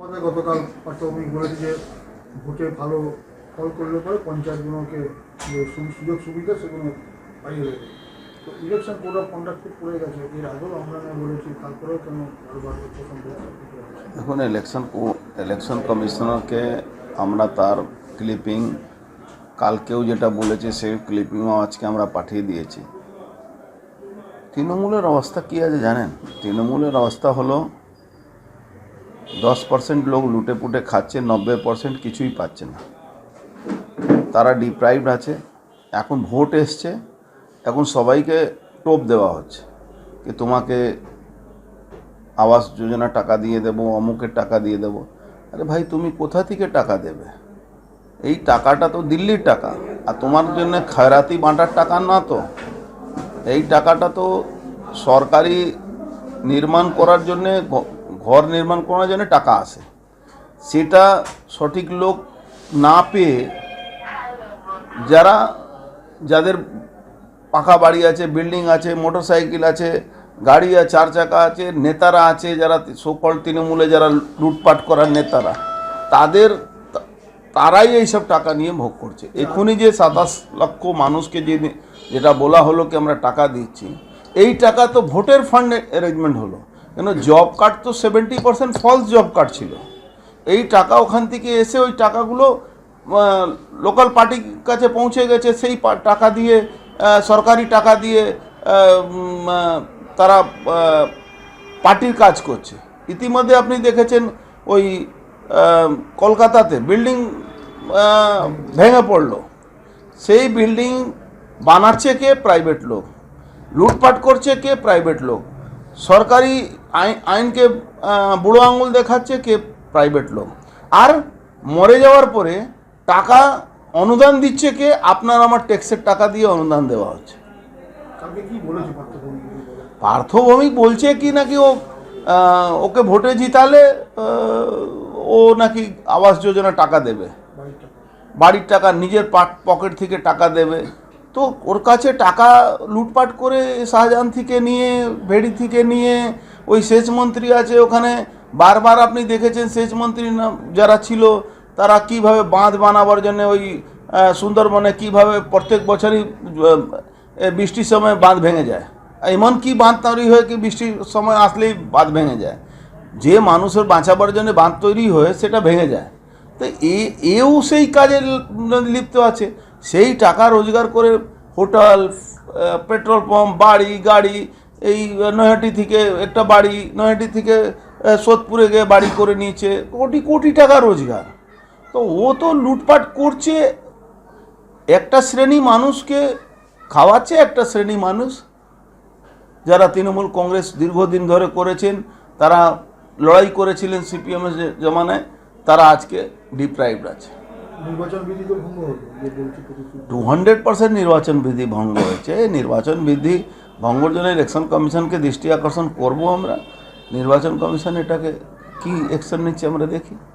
আমাদের গতকাল পার্থভূমিক যে ভোটে ভালো ফল করলে পরে পঞ্চায়েতগুলোকে যে সুযোগ সুবিধা সেগুলো পাইয়ে দেবে। তো ইলেকশন পড়ে গেছে। এর আগেও আমরা বলেছি, তারপরেও কেন ইলেকশন ইলেকশন কমিশনারকে আমরা তার ক্লিপিং কালকেও যেটা বলেছে সেই ক্লিপিংও আজকে আমরা পাঠিয়ে দিয়েছি। তৃণমূলের অবস্থা কী আছে জানেন? তৃণমূলের অবস্থা হলো দশ পার্সেন্ট লোক লুটে পুটে খাচ্ছে, নব্বই পার্সেন্ট কিছুই পাচ্ছে না। তারা ডিপ্রাইভড আছে, এখন ভোট এসছে, এখন সবাইকে টোপ দেওয়া হচ্ছে যে তোমাকে আবাস যোজনা টাকা দিয়ে দেবো, অমুকের টাকা দিয়ে দেবো। আরে ভাই, তুমি কোথা থেকে টাকা দেবে? এই টাকাটা তো দিল্লির টাকা, আর তোমার জন্য খয়রাতি বাঁটার টাকা না তো। এই টাকাটা তো সরকারি নির্মাণ করার জন্যে ঘর নির্মাণ করার জন্য টাকা আসে সেটা সঠিক লোক না পেয়ে যারা, যাদের পাকা বাড়ি আছে, বিল্ডিং আছে মোটর সাইকেল আছে, গাড়ি আছে, চার চাকা আছে, নেতারা আছে যারা সকল তৃণমূলে যারা লুটপাট করার নেতারা, তাদের, তারাই এইসব টাকা নিয়ে ভোগ করছে। এখনই যে সাতাশ লক্ষ মানুষকে যে যেটা বলা হলো কি আমরা টাকা দিচ্ছি, এই টাকা তো ভোটের ফান্ড অ্যারেঞ্জমেন্ট হলো। কেন জব কার্ড তো seventy percent false job card ছিল। এই টাকা ওখান থেকে এসে ওই টাকাগুলো লোকাল পার্টির কাছে পৌঁছে গেছে, সেই টাকা দিয়ে সরকারি টাকা দিয়ে তারা পার্টির কাজ করছে। ইতিমধ্যে আপনি দেখেছেন ওই কলকাতাতে বিল্ডিং ভেঙে পড়ল। সেই বিল্ডিং বানাচ্ছে কে? প্রাইভেট লোক। লুটপাট করছে কে? প্রাইভেট লোক। সরকারি আইনকে বুড়ো আঙুল দেখাচ্ছে কে প্রাইভেট লোক। আর মরে যাওয়ার পরে টাকা অনুদান দিচ্ছে কে? আপনার আমার ট্যাক্সের টাকা দিয়ে অনুদান দেওয়া হচ্ছে। কালকে কি বলেছে কি নাকি ও ওকে ভোটে জিতালে ও নাকি আবাস যোজনা টাকা দেবে। বাড়ির টাকা। নিজের পকেট থেকে টাকা দেবে। তো ওর কাছে টাকা লুটপাট করে শাহজাহান থেকে নিয়ে ভেড়ি থেকে নিয়ে ওই সেচ মন্ত্রী আছে ওখানে। বারবার আপনি দেখেছেন সেচ মন্ত্রী না- যারা ছিল, তারা কীভাবে বাঁধ বানাবার জন্য ওই সুন্দরবনে কীভাবে প্রত্যেক বছরই বৃষ্টির সময় বাঁধ ভেঙে যায়। এমন কি বাঁধ তৈরি হয় কি বৃষ্টির সময় আসলেই বাঁধ ভেঙে যায়। যে মানুষের বাঁচাবার জন্য বাঁধ তৈরি হয়, সেটা ভেঙে যায়। তো এ, এও সেই কাজে লিপ্ত আছে। সেই টাকা রোজগার করে হোটেল পেট্রোল পাম্প, বাড়ি, গাড়ি এই নৈহাটি থেকে একটা বাড়ি নৈহাটি থেকে সোদপুরে গিয়ে বাড়ি করে নিয়েছে। কোটি কোটি টাকা রোজগার। তো ও তো লুটপাট করছে। একটা শ্রেণি মানুষকে খাওয়াচ্ছে একটা শ্রেণি মানুষ যারা তৃণমূল কংগ্রেস দীর্ঘদিন ধরে করেছেন তারা লড়াই করেছিলেন সিপিএমের জমানায় তারা আজকে ডিপ্রাইভড আছে। টু হান্ড্রেড পার্সেন্ট নির্বাচন বিধি ভঙ্গ হয়েছে। নির্বাচন বিধি ভঙ্গর ইলেকশন কমিশনকে দৃষ্টি আকর্ষণ করব আমরা? নির্বাচন কমিশন এটাকে কি অ্যাকশন নিচ্ছে আমরা দেখি।